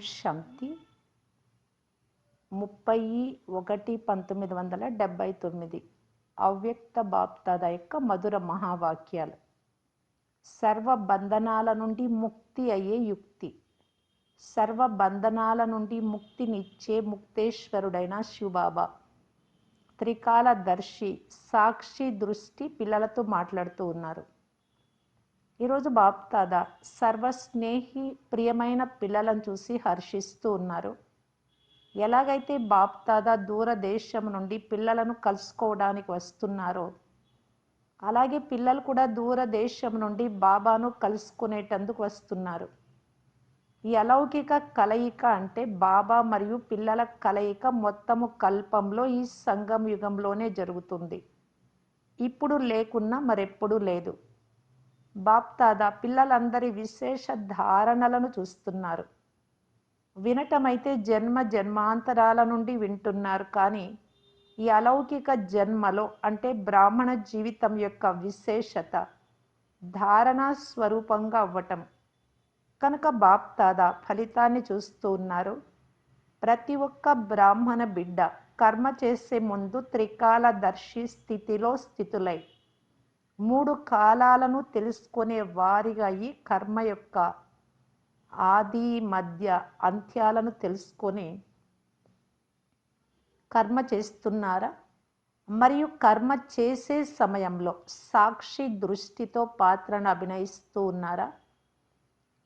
శాంతి. ముప్పై ఒకటి పంతొమ్మిది వందల డెబ్భై తొమ్మిది. అవ్యక్త బాప్తాద యొక్క మధుర మహావాక్యాలు. సర్వ బంధనాల నుండి ముక్తి అయ్యే యుక్తి. సర్వ బంధనాల నుండి ముక్తినిచ్చే ముక్తేశ్వరుడైన శివబాబా. త్రికాల దర్శి సాక్షి దృష్టి పిల్లలతో మాట్లాడుతూ ఉన్నారు. ఈరోజు బాప్తాద సర్వస్నేహి ప్రియమైన పిల్లలను చూసి హర్షిస్తూ ఉన్నారు. ఎలాగైతే బాప్తాద దూరదేశం నుండి పిల్లలను కలుసుకోవడానికి వస్తున్నారో అలాగే పిల్లలు కూడా దూరదేశం నుండి బాబాను కలుసుకునేటందుకు వస్తున్నారు. ఈ అలౌకిక కలయిక అంటే బాబా మరియు పిల్లల కలయిక మొత్తము కల్పంలో ఈ సంగం యుగంలోనే జరుగుతుంది. ఇప్పుడు లేకున్నా మరెప్పుడూ లేదు. బాప్తాదా పిల్లలందరి విశేష ధారణలను చూస్తున్నారు. వినటమైతే జన్మ జన్మాంతరాల నుండి వింటున్నారు. కానీ ఈ అలౌకిక జన్మలో అంటే బ్రాహ్మణ జీవితం యొక్క విశేషత ధారణా స్వరూపంగా అవ్వటం. కనుక బాప్తాదా ఫలితాన్ని చూస్తూ ఉన్నారు. ప్రతి ఒక్క బ్రాహ్మణ బిడ్డ కర్మ చేసే ముందు త్రికాల దర్శి స్థితిలో స్థితులై మూడు కాలాలను తెలుసుకునే వారిగా ఈ కర్మ యొక్క ఆది మధ్య అంత్యాలను తెలుసుకొని కర్మ చేస్తున్నారా? మరియు కర్మ చేసే సమయంలో సాక్షి దృష్టితో పాత్రను అభినయిస్తూ ఉన్నారా?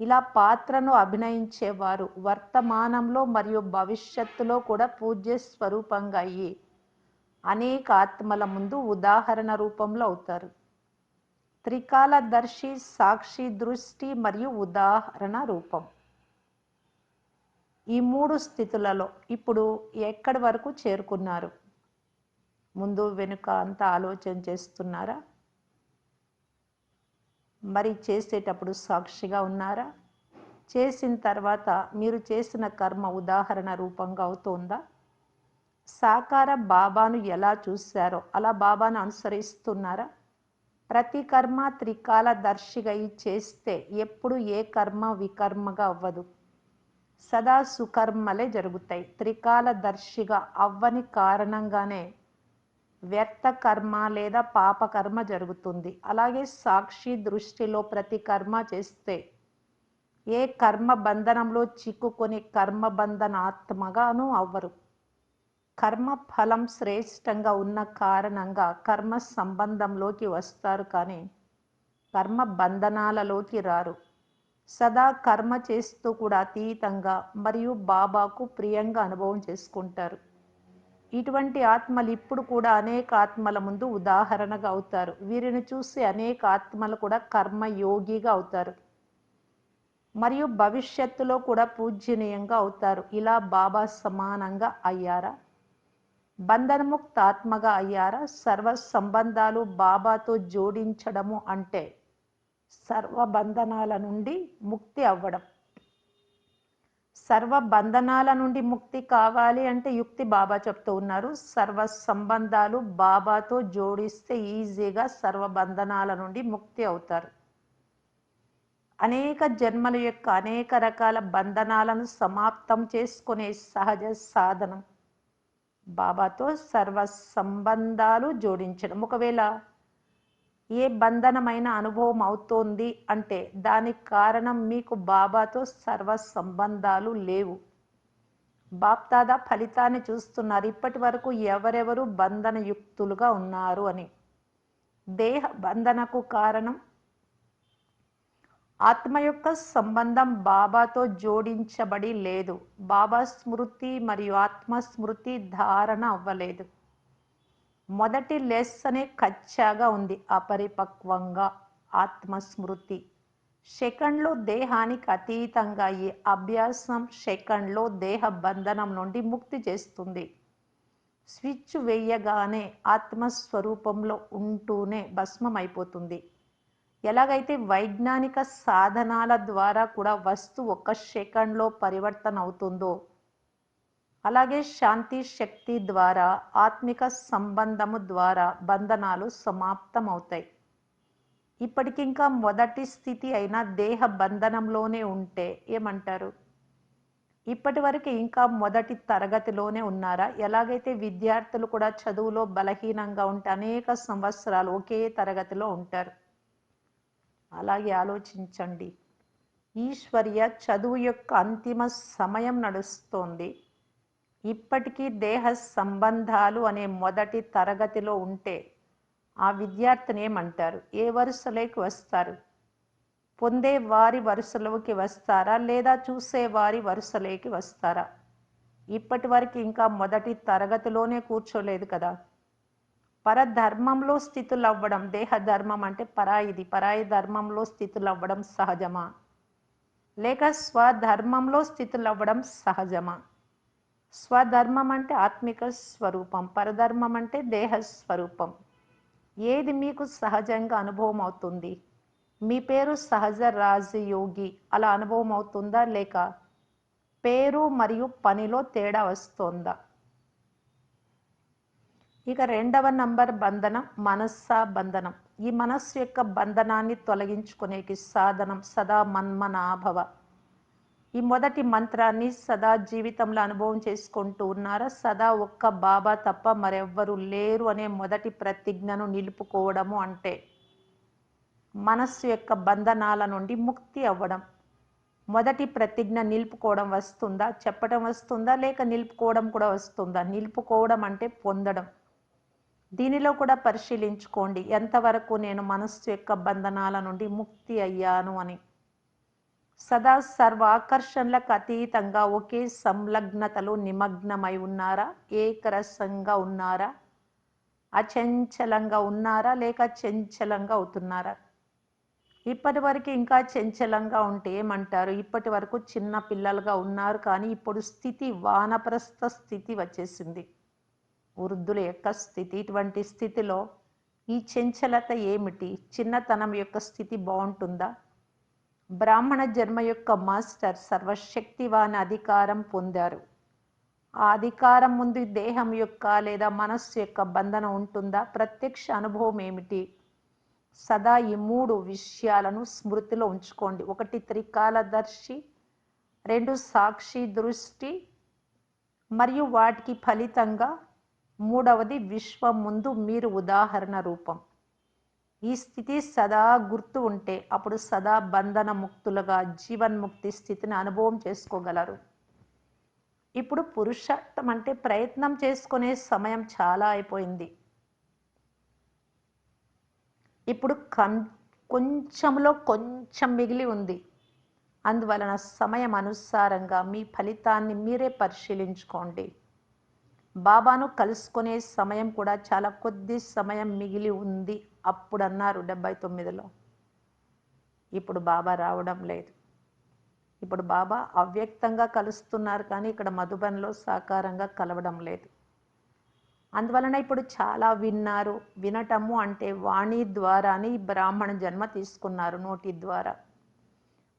ఇలా పాత్రను అభినయించేవారు వర్తమానంలో మరియు భవిష్యత్తులో కూడా పూజ్య స్వరూపంగా అయ్యి అనేక ఆత్మల ముందు ఉదాహరణ రూపంలో అవుతారు. త్రికాల దర్శి సాక్షి దృష్టి మరియు ఉదాహరణ రూపం. ఈ మూడు స్థితులలో ఇప్పుడు ఎక్కడి వరకు చేరుకున్నారు? ముందు వెనుక అంతా ఆలోచన చేస్తున్నారా? మరి చేసేటప్పుడు సాక్షిగా ఉన్నారా? చేసిన తర్వాత మీరు చేసిన కర్మ ఉదాహరణ రూపంగా అవుతుందా? సాకార బాబాను ఎలా చూశారో అలా బాబాను అనుసరిస్తున్నారా? ప్రతి కర్మ త్రికాల దర్శిగా చేస్తే ఎప్పుడు ఏ కర్మ వికర్మగా అవ్వదు. సదా సుకర్మలే జరుగుతాయి. త్రికాల దర్శిగా అవ్వని కారణంగానే వ్యర్థ కర్మ లేదా పాపకర్మ జరుగుతుంది. అలాగే సాక్షి దృష్టిలో ప్రతి కర్మ చేస్తే ఏ కర్మ బంధనంలో చిక్కుకొని కర్మ బంధనాత్మగాను అవ్వరు. కర్మ ఫలం శ్రేష్టంగా ఉన్న కారణంగా కర్మ సంబంధంలోకి వస్తారు కానీ కర్మ బంధనాలలోకి రారు. సదా కర్మ చేస్తూ కూడా అతీతంగా మరియు బాబాకు ప్రియంగా అనుభవం చేసుకుంటారు. ఇటువంటి ఆత్మలు ఇప్పుడు కూడా అనేక ఆత్మల ముందు ఉదాహరణగా అవుతారు. వీరిని చూసి అనేక ఆత్మలు కూడా కర్మయోగిగా అవుతారు. మరియు భవిష్యత్తులో కూడా పూజ్యనీయంగా అవుతారు. ఇలా బాబా సమానంగా అయ్యారా? బంధనముక్తాత్మగా అయ్యారా? సర్వ సంబంధాలు బాబాతో జోడించడము అంటే సర్వ బంధనాల నుండి ముక్తి అవ్వడం. సర్వ బంధనాల నుండి ముక్తి కావాలి అంటే యుక్తి బాబా చెప్తూ ఉన్నారు. సర్వ సంబంధాలు బాబాతో జోడిస్తే ఈజీగా సర్వ బంధనాల నుండి ముక్తి అవుతారు. అనేక జన్మల యొక్క అనేక రకాల బంధనాలను సమాప్తం చేసుకునే సహజ సాధనం. బాబాతో సర్వ సంబంధాలు జోడించడం. ఒకవేళ ఏ బంధనమైన అనుభవం అవుతోంది అంటే దానికి కారణం మీకు బాబాతో సర్వ సంబంధాలు లేవు. బాప్తాదా ఫలితాన్ని చూస్తున్నారు. ఇప్పటి వరకు ఎవరెవరు బంధనయుక్తులుగా ఉన్నారు అని. దేహ బంధనకు కారణం ఆత్మ యొక్క సంబంధం బాబాతో జోడించబడి లేదు. బాబా స్మృతి మరియు ఆత్మ స్మృతి ధారణ అవ్వలేదు. మొదటి లెస్సనే కచ్చాగా ఉంది. అపరిపక్వంగా ఆత్మస్మృతి సెకండ్లో దేహానికి అతీతంగా ఈ అభ్యాసం సెకండ్లో దేహ బంధనం నుండి ముక్తి చేస్తుంది. స్విచ్ వేయగానే ఆత్మస్వరూపంలో ఉంటూనే భస్మం అయిపోతుంది ఎలాగైతే వైజ్ఞానిక సాధనాల ద్వారా కూడా వస్తు ఒక సెకండ్లో పరివర్తన అవుతుందో అలాగే శాంతి శక్తి ద్వారా ఆత్మిక సంబంధము ద్వారా బంధనాలు సమాప్తం అవుతాయి ఇప్పటికింకా మొదటి స్థితి అయిన దేహ బంధనంలోనే ఉంటే ఏమంటారు? ఇప్పటి వరకు ఇంకా మొదటి తరగతిలోనే ఉన్నారా? ఎలాగైతే విద్యార్థులు కూడా చదువులో బలహీనంగా ఉంటే అనేక సంవత్సరాలు ఒకే తరగతిలో ఉంటారు. అలాగే ఆలోచించండి. ఈశ్వర్య చదువు యొక్క అంతిమ సమయం నడుస్తోంది. ఇప్పటికీ దేహ సంబంధాలు అనే మొదటి తరగతిలో ఉంటే ఆ విద్యార్థిని ఏమంటారు? ఏ వరుసలోకి వస్తారు? పొందే వారి వరుసలోకి వస్తారా? లేదా చూసే వారి వరుసలోకి వస్తారా? ఇప్పటి వరకు ఇంకా మొదటి తరగతిలోనే కూర్చోలేదు కదా? పరధర్మంలో స్థితులు అవ్వడం దేహ ధర్మం అంటే పరాయిది. పరాయి ధర్మంలో స్థితులు అవ్వడం సహజమా? లేక స్వధర్మంలో స్థితులు అవ్వడం సహజమా? స్వధర్మం అంటే ఆత్మిక స్వరూపం. పరధర్మం అంటే దేహ స్వరూపం. ఏది మీకు సహజంగా అనుభవం అవుతుంది మీ పేరు సహజ రాజయోగి. అలా అనుభవం అవుతుందా లేక? పేరు మరియు పనిలో తేడా వస్తుందా? ఇక రెండవ నంబర్ బంధనం మనస్సా బంధనం. ఈ మనస్సు యొక్క బంధనాన్ని తొలగించుకునేకి సాధనం సదా మన్మనాభవ. ఈ మొదటి మంత్రాన్ని సదా జీవితంలో అనుభవం చేసుకుంటూ ఉన్నారా? సదా ఒక్క బాబా తప్ప మరెవ్వరు లేరు అనే మొదటి ప్రతిజ్ఞను నిలుపుకోవడము అంటే మనస్సు యొక్క బంధనాల నుండి ముక్తి అవ్వడం. మొదటి ప్రతిజ్ఞ నిలుపుకోవడం వస్తుందా? చెప్పడం వస్తుందా? లేక నిలుపుకోవడం కూడా వస్తుందా? నిలుపుకోవడం అంటే పొందడం. దీనిలో కూడా పరిశీలించుకోండి. ఎంతవరకు నేను మనస్సు యొక్క బంధనాల నుండి ముక్తి అయ్యాను అని. సదా సర్వాకర్షణలకు అతీతంగా ఒకే సంలగ్నతలో నిమగ్నమై ఉన్నారా? ఏకరసంగా ఉన్నారా? అచంచలంగా ఉన్నారా? లేక చంచలంగా అవుతున్నారా? ఇప్పటి వరకు ఇంకా చంచలంగా ఉంటే ఏమంటారు? ఇప్పటి వరకు చిన్న పిల్లలుగా ఉన్నారు కానీ ఇప్పుడు స్థితి వానప్రస్థ స్థితి వచ్చేసింది. వృద్ధుల యొక్క స్థితి ఇటువంటి స్థితిలో ఈ చెంచలత ఏమిటి? చిన్నతనం యొక్క స్థితి బాగుంటుందా? బ్రాహ్మణ జన్మ యొక్క మాస్టర్ సర్వశక్తివాన్ అధికారం పొందారు. ఆ అధికారం ముందు దేహం యొక్క లేదా మనస్సు యొక్క బంధన ఉంటుందా? ప్రత్యక్ష అనుభవం ఏమిటి? సదా ఈ మూడు విషయాలను స్మృతిలో ఉంచుకోండి. ఒకటి త్రికాలదర్శి రెండు సాక్షి దృష్టి మరియు వాటికి ఫలితంగా మూడవది విశ్వం ముందు మీరు ఉదాహరణ రూపం. ఈ స్థితి సదా గుర్తు ఉంటే అప్పుడు సదా బంధన ముక్తులుగా జీవన్ముక్తి స్థితిని అనుభవం చేసుకోగలరు. ఇప్పుడు పురుషార్థం అంటే ప్రయత్నం చేసుకునే సమయం చాలా అయిపోయింది. ఇప్పుడు కం కొంచెంలో కొంచెం మిగిలి ఉంది. అందువలన సమయం అనుసారంగా మీ ఫలితాన్ని మీరే పరిశీలించుకోండి. బాబాను కలుసుకునే సమయం కూడా చాలా కొద్ది సమయం మిగిలి ఉంది అప్పుడు అన్నారు డెబ్బై తొమ్మిదిలో ఇప్పుడు బాబా రావడం లేదు. ఇప్పుడు బాబా అవ్యక్తంగా కలుస్తున్నారు కానీ ఇక్కడ మధుబన్లో సాకారంగా కలవడం లేదు. అందువలన ఇప్పుడు చాలా విన్నారు. వినటము అంటే వాణి ద్వారాని బ్రాహ్మణ జన్మ తీసుకున్నారు నోటి ద్వారా.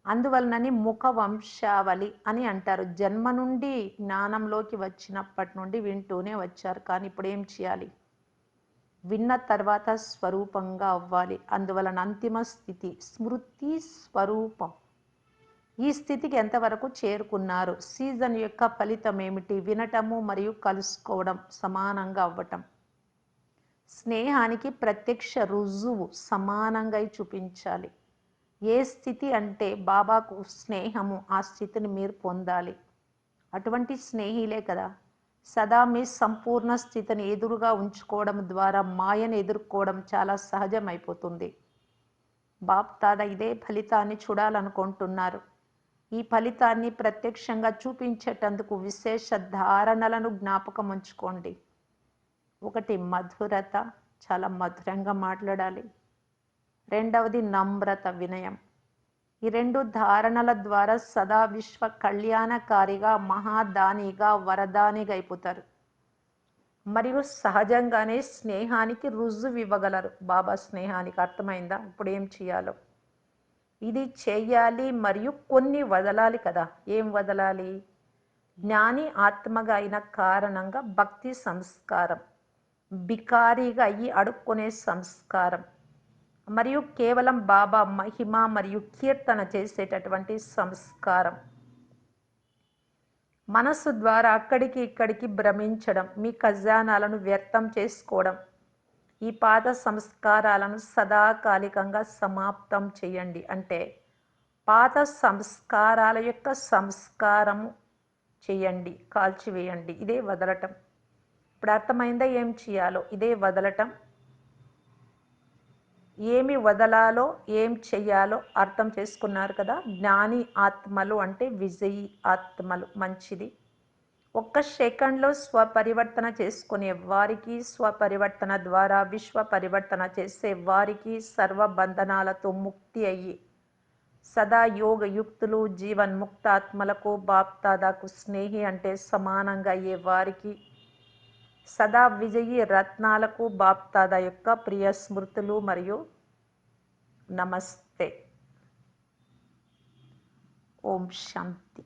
అందువలనని ముఖ వంశావళి అని అంటారు. జన్మ నుండి జ్ఞానంలోకి వచ్చినప్పటి నుండి వింటూనే వచ్చారు. కానీ ఇప్పుడు ఏం చేయాలి? విన్న తర్వాత స్వరూపంగా అవ్వాలి. అందువలన అంతిమ స్థితి స్మృతి స్వరూపం. ఈ స్థితికి ఎంతవరకు చేరుకున్నారు? సీజన్ యొక్క ఫలితం ఏమిటి? వినటము మరియు కలుసుకోవడం సమానంగా అవ్వటం. స్నేహానికి ప్రత్యక్ష రుజువు సమానంగా చూపించాలి. ఏ స్థితి అంటే బాబాకు స్నేహము ఆ స్థితిని మీరు పొందాలి. అటువంటి స్నేహిలే కదా. సదా మీ సంపూర్ణ స్థితిని ఎదురుగా ఉంచుకోవడం ద్వారా మాయను ఎదుర్కోవడం చాలా సహజమైపోతుంది. బాప్ తాత ఇదే ఫలితాన్ని చూడాలనుకుంటున్నారు. ఈ ఫలితాన్ని ప్రత్యక్షంగా చూపించేటందుకు విశేష ధారణలను జ్ఞాపకం ఉంచుకోండి. ఒకటి మధురత చాలా మధురంగా మాట్లాడాలి. రెండవది నమ్రత వినయం. ఈ రెండు ధారణల ద్వారా సదా విశ్వ కళ్యాణకారిగా మహాదానిగా వరదానిగా అయిపోతారు మరియు సహజంగానే స్నేహానికి రుజువు ఇవ్వగలరు. బాబా స్నేహానికి అర్థమైందా? ఇప్పుడు ఏం చేయాలో? ఇది చేయాలి మరియు కొన్ని వదలాలి కదా. ఏం వదలాలి? జ్ఞాని ఆత్మగా అయిన కారణంగా భక్తి సంస్కారం. బికారిగా అయ్యి అడుక్కునే సంస్కారం. మరియు కేవలం బాబా మహిమ మరియు కీర్తన చేసేటటువంటి సంస్కారం. మనస్సు ద్వారా అక్కడికి ఇక్కడికి భ్రమించడం మీ ఖజానాలను వ్యర్థం చేసుకోవడం ఈ పాత సంస్కారాలను సదాకాలికంగా సమాప్తం చేయండి. అంటే పాత సంస్కారాల యొక్క సంస్కారం చేయండి కాల్చివేయండి. ఇదే వదలటం. ఇప్పుడు అర్థమైందా ఏం చేయాలో? ఇదే వదలటం. ఏమి వదలాలో ఏం చెయ్యాలో అర్థం చేసుకున్నారు కదా? జ్ఞాని ఆత్మలు అంటే విజయి ఆత్మలు మంచిది. ఒక్క సెకండ్లో స్వపరివర్తన చేసుకునే వారికి స్వపరివర్తన ద్వారా విశ్వ పరివర్తన చేసే వారికి సర్వబంధనాలతో ముక్తి అయ్యి సదా యోగ యుక్తులు జీవన్ముక్త ఆత్మలకు బాప్తాదాకు స్నేహి అంటే సమానంగా అయ్యే వారికి సదా విజయి రత్నాలకు బాప్తాద యొక్క ప్రియ స్మృతులు మరియు నమస్తే. ఓం శాంతి.